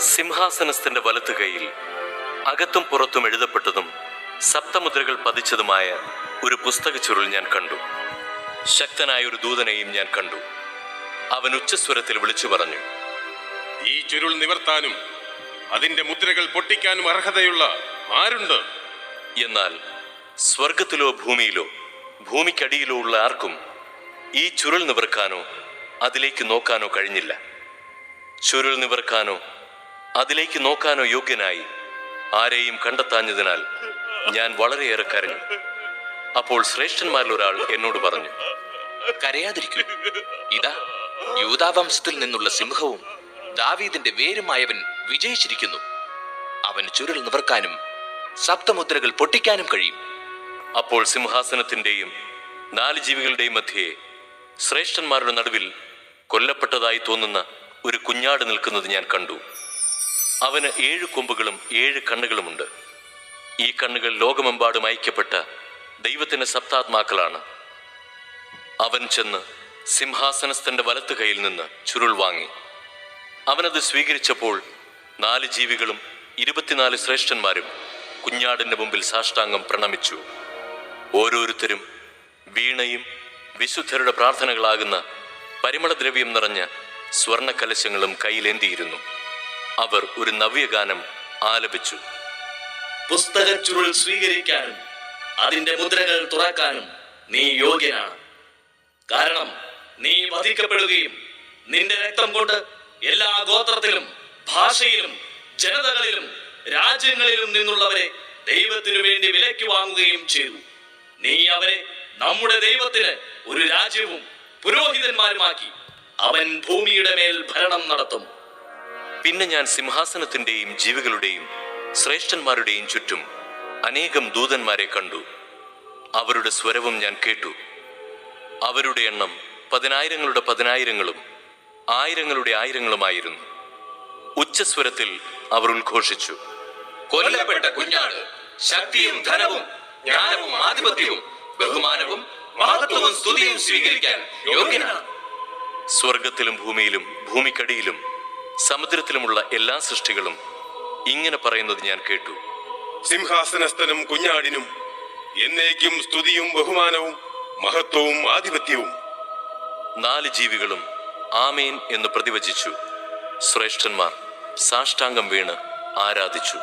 സിംഹാസനസ്ഥന്റെ വലത്തു കൈയിൽ അകത്തും പുറത്തും എഴുതപ്പെട്ടതും സപ്തമുദ്രകൾ പതിച്ചതുമായ ഒരു പുസ്തക ചുരുൾ ഞാൻ കണ്ടു. ശക്തനായ ഒരു ദൂതനെയും ഞാൻ കണ്ടു. അവൻ ഉച്ചസ്വരത്തിൽ വിളിച്ചു പറഞ്ഞു ഈ ചുരുൾ നിവർത്താനും അതിന്റെ മുദ്രകൾ പൊട്ടിക്കാനും അർഹതയുള്ള ആരുണ്ട്? എന്നാൽ സ്വർഗത്തിലോ ഭൂമിയിലോ ഭൂമിക്കടിയിലോ ഉള്ള ആർക്കും ഈ ചുരുൾ നിവർക്കാനോ അതിലേക്ക് നോക്കാനോ കഴിഞ്ഞില്ല. ചുരുൾ നിവർക്കാനോ അതിലേക്ക് നോക്കാനോ യോഗ്യനായി ആരെയും കണ്ടെത്താഞ്ഞതിനാൽ ഞാൻ വളരെയേറെ കരഞ്ഞു. അപ്പോൾ ശ്രേഷ്ഠന്മാരിൽ ഒരാൾ എന്നോട് പറഞ്ഞു കരയാതിരിക്കൂ. ഇതാ യൂതാവംശത്തിൽ നിന്നുള്ള സിംഹവും ദാവീദിന്റെ വേരുമായവൻ വിജയിച്ചിരിക്കുന്നു. അവൻ ചുരുൾ നിവർക്കാനും സപ്തമുദ്രകൾ പൊട്ടിക്കാനും കഴിയും. അപ്പോൾ സിംഹാസനത്തിന്റെയും നാല് ജീവികളുടെയും മധ്യേ ശ്രേഷ്ഠന്മാരുടെ നടുവിൽ കൊല്ലപ്പെട്ടതായി തോന്നുന്ന ഒരു കുഞ്ഞാട് നിൽക്കുന്നത് ഞാൻ കണ്ടു. അവന് ഏഴ് കൊമ്പുകളും ഏഴ് കണ്ണുകളുമുണ്ട്. ഈ കണ്ണുകൾ ലോകമെമ്പാടും അയക്കപ്പെട്ട ദൈവത്തിന്റെ സപ്താത്മാക്കളാണ്. അവൻ ചെന്ന് സിംഹാസനസ്ഥന്റെ വലത്ത് കയ്യിൽ നിന്ന് ചുരുൾ വാങ്ങി. അവനത് സ്വീകരിച്ചപ്പോൾ നാല് ജീവികളും ഇരുപത്തിനാല് ശ്രേഷ്ഠന്മാരും കുഞ്ഞാടിന്റെ മുമ്പിൽ സാഷ്ടാംഗം പ്രണമിച്ചു. ഓരോരുത്തരും വീണയും വിശുദ്ധരുടെ പ്രാർത്ഥനകളാകുന്ന പരിമളദ്രവ്യം നിറഞ്ഞ സ്വർണ കലശങ്ങളും കയ്യിലേന്തിയിരുന്നു. അവർ ഒരു നവ്യഗാനം ആലപിച്ചു. പുസ്തകച്ചുരുൾ സ്വീകരിക്കാനും അതിന്റെ മുദ്രകൾ തുറക്കാനും നീ യോഗ്യനാണ്. കാരണം നീ വധിക്കപ്പെടുകയും നിന്റെ രക്തം കൊണ്ട് എല്ലാ ഗോത്രത്തിലും ഭാഷയിലും ജനതകളിലും രാജ്യങ്ങളിലും നിന്നുള്ളവരെ ദൈവത്തിനു വേണ്ടി വിലയ്ക്ക് വാങ്ങുകയും ചെയ്തു. നീ അവരെ നമ്മുടെ ദൈവത്തിന് ഒരു രാജ്യവും പുരോഹിതന്മാരുമാക്കി അവൻ ഭൂമിയുടെ മേൽ ഭരണം നടത്തും. പിന്നെ ഞാൻ സിംഹാസനത്തിന്റെയും ജീവികളുടെയും ശ്രേഷ്ഠന്മാരുടെയും ചുറ്റും അനേകം ദൂതന്മാരെ കണ്ടു. അവരുടെ സ്വരവും ഞാൻ കേട്ടു. അവരുടെ എണ്ണം പതിനായിരങ്ങളുടെ പതിനായിരങ്ങളും ആയിരങ്ങളുടെ ആയിരങ്ങളുമായിരുന്നു. ഉച്ചസ്വരത്തിൽ അവർ ഉദ്ഘോഷിച്ചു. കൊല്ലപ്പെട്ട കുഞ്ഞാട് ശക്തിയും ധനവും ജ്ഞാനവും ആധിപത്യവും ബഹുമാനവും മഹത്വവും സ്തുതിയും സ്വീകരിക്കാൻ യോഗ്യനാണ്. സ്വർഗത്തിലും ഭൂമിയിലും ഭൂമിക്കടിയിലും സമുദ്രത്തിലുമുള്ള എല്ലാ സൃഷ്ടികളും ഇങ്ങനെ പറയുന്നത് ഞാൻ കേട്ടു. സിംഹാസനസ്ഥനും കുഞ്ഞാടിനും എന്നേക്കും സ്തുതിയും ബഹുമാനവും മഹത്വവും ആധിപത്യവും. നാല് ജീവികളും ആമേൻ എന്ന് പ്രതിവചിച്ചു. ശ്രേഷ്ഠന്മാർ സാഷ്ടാംഗം വീണ് ആരാധിച്ചു.